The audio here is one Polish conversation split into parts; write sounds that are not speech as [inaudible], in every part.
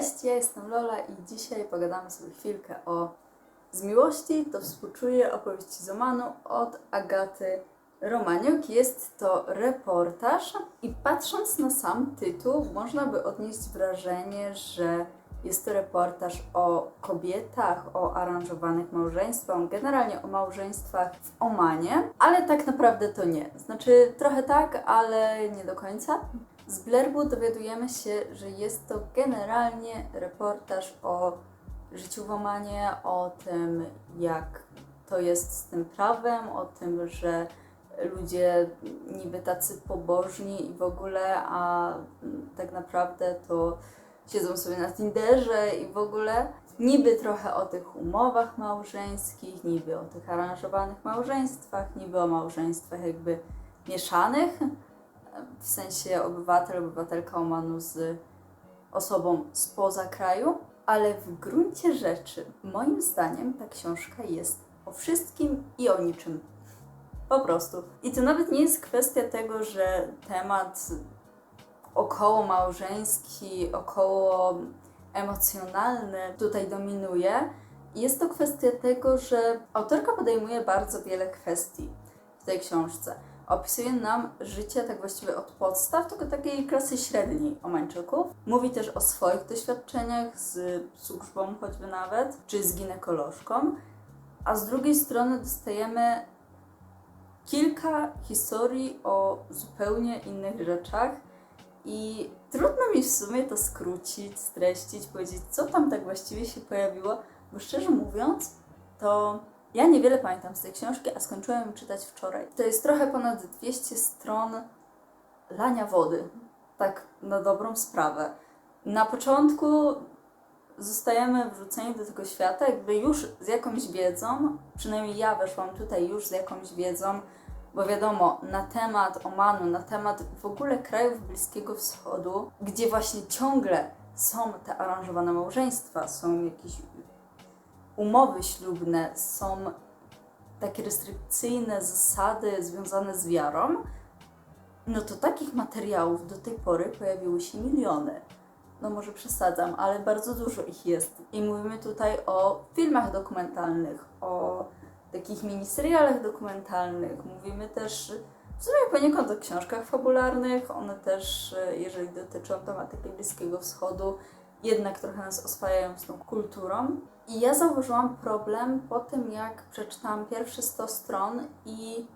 Cześć, ja jestem Lola i dzisiaj pogadamy sobie chwilkę o Z miłości to współczuję opowieści z Omanu od Agaty Romaniuk. Jest to reportaż i patrząc na sam tytuł można by odnieść wrażenie, że jest to reportaż o kobietach, o aranżowanych małżeństwach, generalnie o małżeństwach w Omanie, ale tak naprawdę to nie. Znaczy trochę tak, ale nie do końca. Z blerbu dowiadujemy się, że jest to generalnie reportaż o życiu w Omanie, o tym, jak to jest z tym prawem, o tym, że ludzie niby tacy pobożni i w ogóle, a tak naprawdę to siedzą sobie na Tinderze i w ogóle. Niby trochę o tych umowach małżeńskich, niby o tych aranżowanych małżeństwach, niby o małżeństwach jakby mieszanych, w sensie obywatel, obywatelka Omanu z osobą spoza kraju, ale w gruncie rzeczy, moim zdaniem, ta książka jest o wszystkim i o niczym. Po prostu. I to nawet nie jest kwestia tego, że temat około małżeński, około emocjonalny tutaj dominuje. Jest to kwestia tego, że autorka podejmuje bardzo wiele kwestii w tej książce. Opisuje nam życie tak właściwie od podstaw, tylko takiej klasy średniej Omańczyków. Mówi też o swoich doświadczeniach z służbą choćby nawet, czy z ginekolożką. A z drugiej strony dostajemy kilka historii o zupełnie innych rzeczach i trudno mi w sumie to skrócić, streścić, powiedzieć, co tam tak właściwie się pojawiło, bo szczerze mówiąc, to ja niewiele pamiętam z tej książki, a skończyłem ją czytać wczoraj. To jest trochę ponad 200 stron lania wody, tak na dobrą sprawę. Na początku zostajemy wrzuceni do tego świata, jakby już z jakąś wiedzą, przynajmniej ja weszłam tutaj już z jakąś wiedzą, bo wiadomo, na temat Omanu, na temat w ogóle krajów Bliskiego Wschodu, gdzie właśnie ciągle są te aranżowane małżeństwa, są jakieś umowy ślubne, są takie restrykcyjne zasady związane z wiarą, no to takich materiałów do tej pory pojawiły się miliony. No może przesadzam, ale bardzo dużo ich jest. I mówimy tutaj o filmach dokumentalnych, o takich miniserialach dokumentalnych. Mówimy też w sumie poniekąd o książkach fabularnych. One też, jeżeli dotyczą tematyki Bliskiego Wschodu, jednak trochę nas oswajają z tą kulturą. I ja zauważyłam problem po tym, jak przeczytałam pierwsze 100 stron i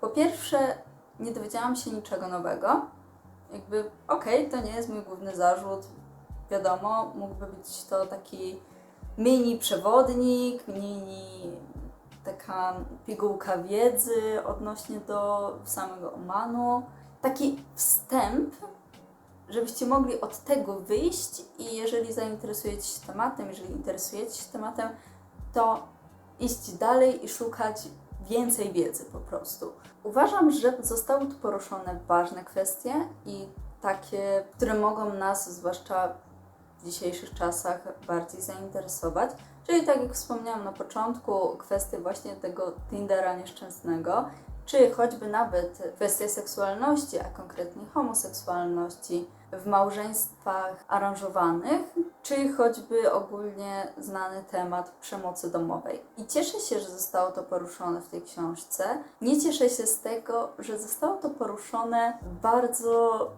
po pierwsze nie dowiedziałam się niczego nowego. Jakby, okej, to nie jest mój główny zarzut. Wiadomo, mógłby być to taki mini przewodnik, mini taka pigułka wiedzy odnośnie do samego Omanu. Taki wstęp, żebyście mogli od tego wyjść i jeżeli zainteresujecie się tematem, jeżeli interesujecie się tematem, to iść dalej i szukać więcej wiedzy po prostu. Uważam, że zostały tu poruszone ważne kwestie i takie, które mogą nas, zwłaszcza w dzisiejszych czasach, bardziej zainteresować. Czyli tak jak wspomniałam na początku, kwestie właśnie tego Tindera nieszczęsnego, czy choćby nawet kwestie seksualności, a konkretnie homoseksualności w małżeństwach aranżowanych, czy choćby ogólnie znany temat przemocy domowej. I cieszę się, że zostało to poruszone w tej książce. Nie cieszę się z tego, że zostało to poruszone bardzo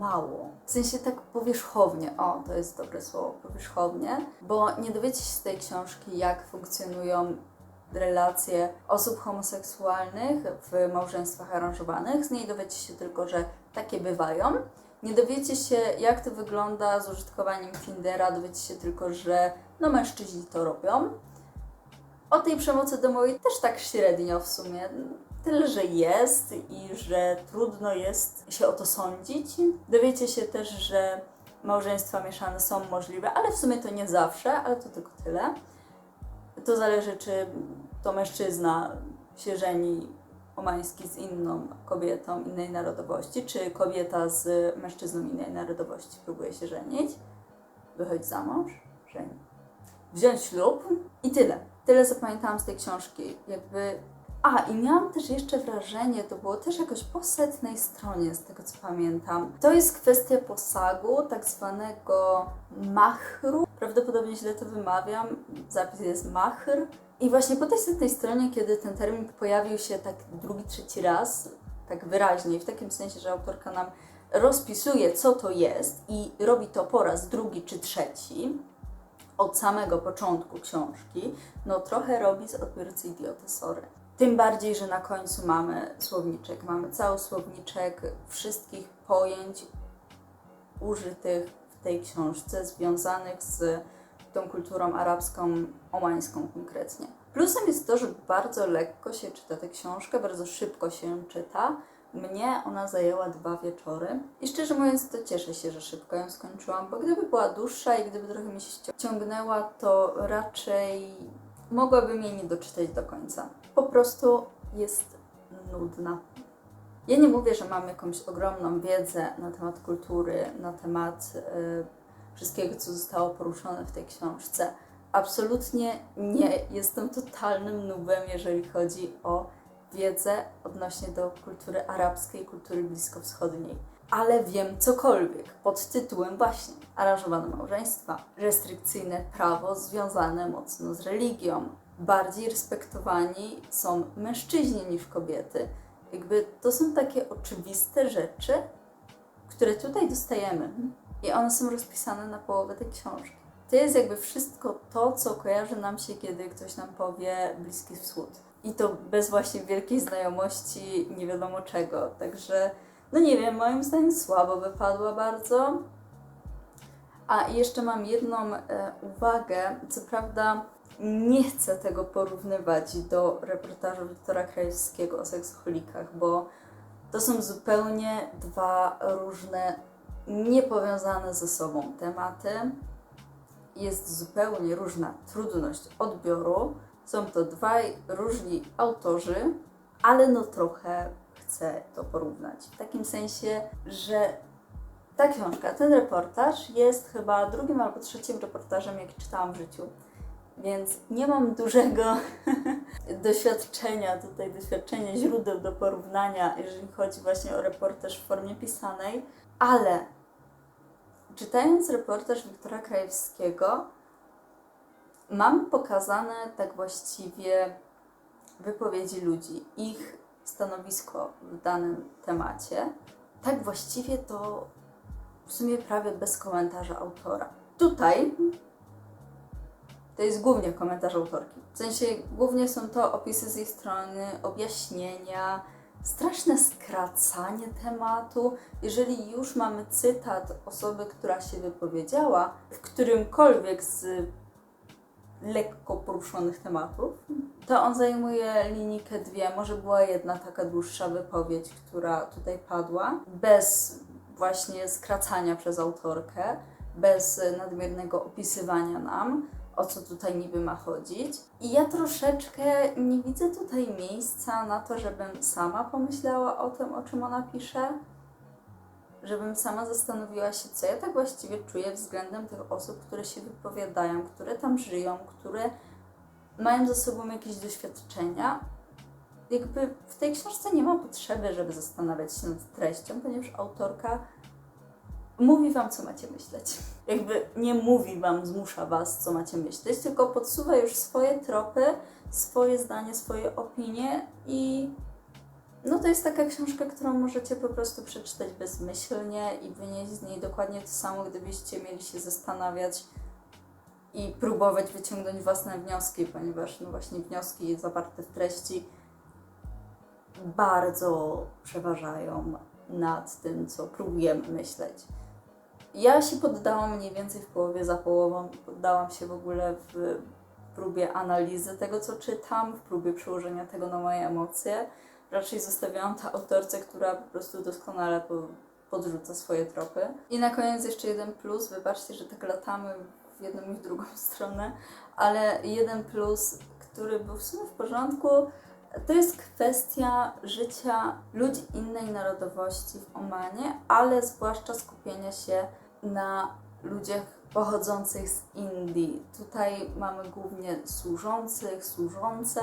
mało. W sensie tak powierzchownie, o to jest dobre słowo, powierzchownie, bo nie dowiecie się z tej książki, jak funkcjonują relacje osób homoseksualnych w małżeństwach aranżowanych. Z niej dowiecie się tylko, że takie bywają. Nie dowiecie się, jak to wygląda z użytkowaniem Tindera, dowiecie się tylko, że no mężczyźni to robią. O tej przemocy domowej też tak średnio w sumie. Tyle, że jest i że trudno jest się o to sądzić. Dowiecie się też, że małżeństwa mieszane są możliwe, ale w sumie to nie zawsze, ale to tylko tyle. To zależy, czy to mężczyzna się żeni omański z inną kobietą innej narodowości, czy kobieta z mężczyzną innej narodowości próbuje się żenić, wychodzić za mąż, żenić, wziąć ślub i tyle. Tyle zapamiętałam z tej książki. Jakby A, i miałam też jeszcze wrażenie, to było też jakoś po setnej stronie, z tego co pamiętam. To jest kwestia posagu, tak zwanego machru. Prawdopodobnie źle to wymawiam, zapis jest machr. I właśnie po tej setnej stronie, kiedy ten termin pojawił się tak drugi, trzeci raz, tak wyraźnie, w takim sensie, że autorka nam rozpisuje, co to jest i robi to po raz drugi czy trzeci, od samego początku książki, no trochę robi z odbiorcy idiotę, sorry. Tym bardziej, że na końcu mamy słowniczek, mamy cały słowniczek wszystkich pojęć użytych w tej książce, związanych z tą kulturą arabską, omańską konkretnie. Plusem jest to, że bardzo lekko się czyta tę książkę, bardzo szybko się czyta. Mnie ona zajęła dwa wieczory i szczerze mówiąc to cieszę się, że szybko ją skończyłam, bo gdyby była dłuższa i gdyby trochę mi się ciągnęła, to raczej mogłabym jej nie doczytać do końca. Po prostu jest nudna. Ja nie mówię, że mam jakąś ogromną wiedzę na temat kultury, na temat y, wszystkiego, co zostało poruszone w tej książce. Absolutnie nie. Jestem totalnym nubem, jeżeli chodzi o wiedzę odnośnie do kultury arabskiej, kultury bliskowschodniej. Ale wiem cokolwiek pod tytułem właśnie aranżowane małżeństwa, restrykcyjne prawo związane mocno z religią. Bardziej respektowani są mężczyźni niż kobiety. Jakby to są takie oczywiste rzeczy, które tutaj dostajemy i one są rozpisane na połowę tej książki. To jest jakby wszystko to, co kojarzy nam się, kiedy ktoś nam powie Bliski Wschód. I to bez właśnie wielkiej znajomości nie wiadomo czego. Także, no nie wiem, moim zdaniem słabo wypadła bardzo. A jeszcze mam jedną e, uwagę. Co prawda nie chcę tego porównywać do reportażu Wiktora Krajewskiego o seksoholikach, bo to są zupełnie dwa różne, niepowiązane ze sobą tematy. Jest zupełnie różna trudność odbioru. Są to dwaj różni autorzy, ale no trochę chcę to porównać. W takim sensie, że ta książka, ten reportaż jest chyba drugim albo trzecim reportażem, jaki czytałam w życiu. Więc nie mam dużego [laughs] doświadczenia tutaj, doświadczenia źródeł do porównania, jeżeli chodzi właśnie o reportaż w formie pisanej, ale czytając reportaż Wiktora Krajewskiego, mam pokazane tak właściwie wypowiedzi ludzi, ich stanowisko w danym temacie. Tak właściwie to w sumie prawie bez komentarza autora. Tutaj to jest głównie komentarz autorki. W sensie głównie są to opisy z jej strony, objaśnienia, straszne skracanie tematu. Jeżeli już mamy cytat osoby, która się wypowiedziała w którymkolwiek z lekko poruszonych tematów, to on zajmuje linijkę dwie, może była jedna taka dłuższa wypowiedź, która tutaj padła, bez właśnie skracania przez autorkę, bez nadmiernego opisywania nam, o co tutaj niby ma chodzić. I ja troszeczkę nie widzę tutaj miejsca na to, żebym sama pomyślała o tym, o czym ona pisze, żebym sama zastanowiła się, co ja tak właściwie czuję względem tych osób, które się wypowiadają, które tam żyją, które mają za sobą jakieś doświadczenia. Jakby w tej książce nie ma potrzeby, żeby zastanawiać się nad treścią, ponieważ autorka mówi wam, co macie myśleć. Jakby nie mówi wam, zmusza was, co macie myśleć, tylko podsuwa już swoje tropy, swoje zdanie, swoje opinie i no to jest taka książka, którą możecie po prostu przeczytać bezmyślnie i wynieść z niej dokładnie to samo, gdybyście mieli się zastanawiać i próbować wyciągnąć własne wnioski, ponieważ no właśnie wnioski zawarte w treści bardzo przeważają nad tym, co próbujemy myśleć. Ja się poddałam mniej więcej w połowie za połową, poddałam się w ogóle w próbie analizy tego, co czytam, w próbie przełożenia tego na moje emocje. Raczej zostawiałam to autorce, która po prostu doskonale po, podrzuca swoje tropy. I na koniec jeszcze jeden plus, wybaczcie, że tak latamy w jedną i w drugą [laughs] stronę, ale jeden plus, który był w sumie w porządku, to jest kwestia życia ludzi innej narodowości w Omanie, ale zwłaszcza skupienia się na ludziach pochodzących z Indii. Tutaj mamy głównie służących, służące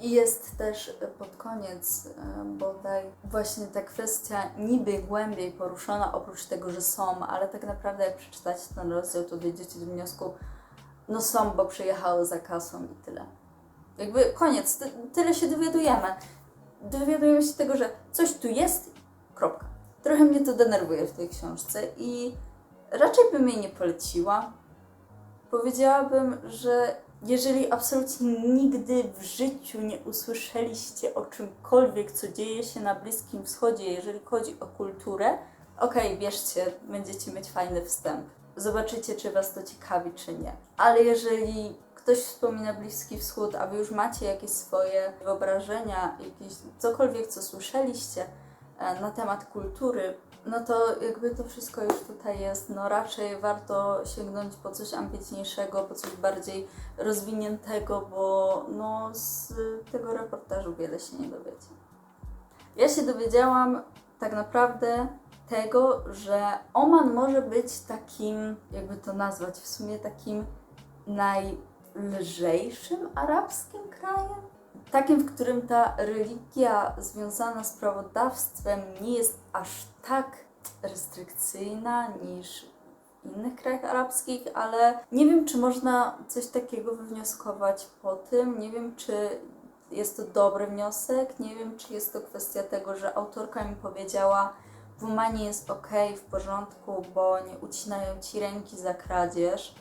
i jest też pod koniec e, bodaj właśnie ta kwestia niby głębiej poruszona, oprócz tego, że są, ale tak naprawdę jak przeczytacie ten rozdział, to dojdziecie do wniosku, no są, bo przyjechały za kasą i tyle. Jakby koniec, ty, tyle się dowiadujemy. Dowiadujemy się tego, że coś tu jest, kropka. Trochę mnie to denerwuje w tej książce i raczej bym jej nie poleciła. Powiedziałabym, że jeżeli absolutnie nigdy w życiu nie usłyszeliście o czymkolwiek, co dzieje się na Bliskim Wschodzie, jeżeli chodzi o kulturę, okej, bierzcie, będziecie mieć fajny wstęp. Zobaczycie, czy Was to ciekawi, czy nie. Ale jeżeli ktoś wspomina Bliski Wschód, a Wy już macie jakieś swoje wyobrażenia, jakieś cokolwiek, co słyszeliście e, na temat kultury, no to jakby to wszystko już tutaj jest. No raczej warto sięgnąć po coś ambitniejszego, po coś bardziej rozwiniętego, bo no z tego reportażu wiele się nie dowiecie. Ja się dowiedziałam tak naprawdę tego, że Oman może być takim, jakby to nazwać, w sumie takim najlżejszym arabskim krajem. Takim, w którym ta religia związana z prawodawstwem nie jest aż tak restrykcyjna niż w innych krajach arabskich, ale nie wiem, czy można coś takiego wywnioskować po tym. Nie wiem, czy jest to dobry wniosek. Nie wiem, czy jest to kwestia tego, że autorka mi powiedziała, w Umanie jest ok, w porządku, bo nie ucinają ci ręki za kradzież,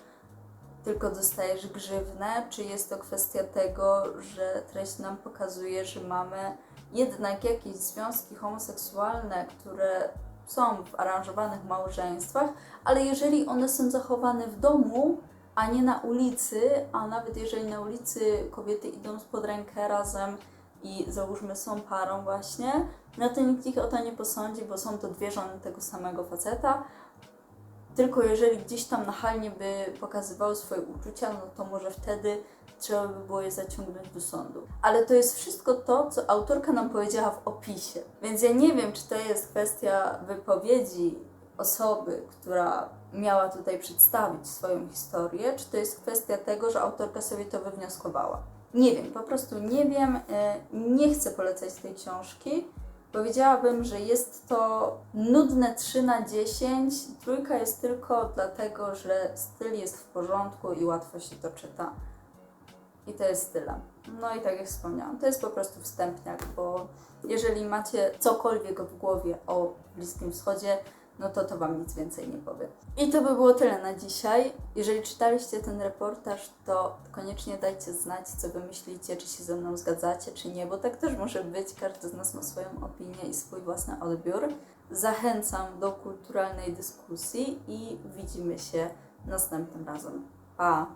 tylko dostajesz grzywnę, czy jest to kwestia tego, że treść nam pokazuje, że mamy jednak jakieś związki homoseksualne, które są w aranżowanych małżeństwach, ale jeżeli one są zachowane w domu, a nie na ulicy, a nawet jeżeli na ulicy kobiety idą pod rękę razem i załóżmy są parą właśnie, no to nikt ich o to nie posądzi, bo są to dwie żony tego samego faceta. Tylko jeżeli gdzieś tam nachalnie by pokazywały swoje uczucia, no to może wtedy trzeba by było je zaciągnąć do sądu. Ale to jest wszystko to, co autorka nam powiedziała w opisie. Więc ja nie wiem, czy to jest kwestia wypowiedzi osoby, która miała tutaj przedstawić swoją historię, czy to jest kwestia tego, że autorka sobie to wywnioskowała. Nie wiem, po prostu nie wiem. e, Nie chcę polecać tej książki. Powiedziałabym, że jest to nudne 3 na 10. Trójka jest tylko dlatego, że styl jest w porządku i łatwo się to czyta. I to jest tyle. No i tak jak wspomniałam, to jest po prostu wstępniak, bo jeżeli macie cokolwiek w głowie o Bliskim Wschodzie, no to to Wam nic więcej nie powie. I to by było tyle na dzisiaj. Jeżeli czytaliście ten reportaż, to koniecznie dajcie znać, co Wy myślicie, czy się ze mną zgadzacie, czy nie, bo tak też może być. Każdy z nas ma swoją opinię i swój własny odbiór. Zachęcam do kulturalnej dyskusji i widzimy się następnym razem. Pa!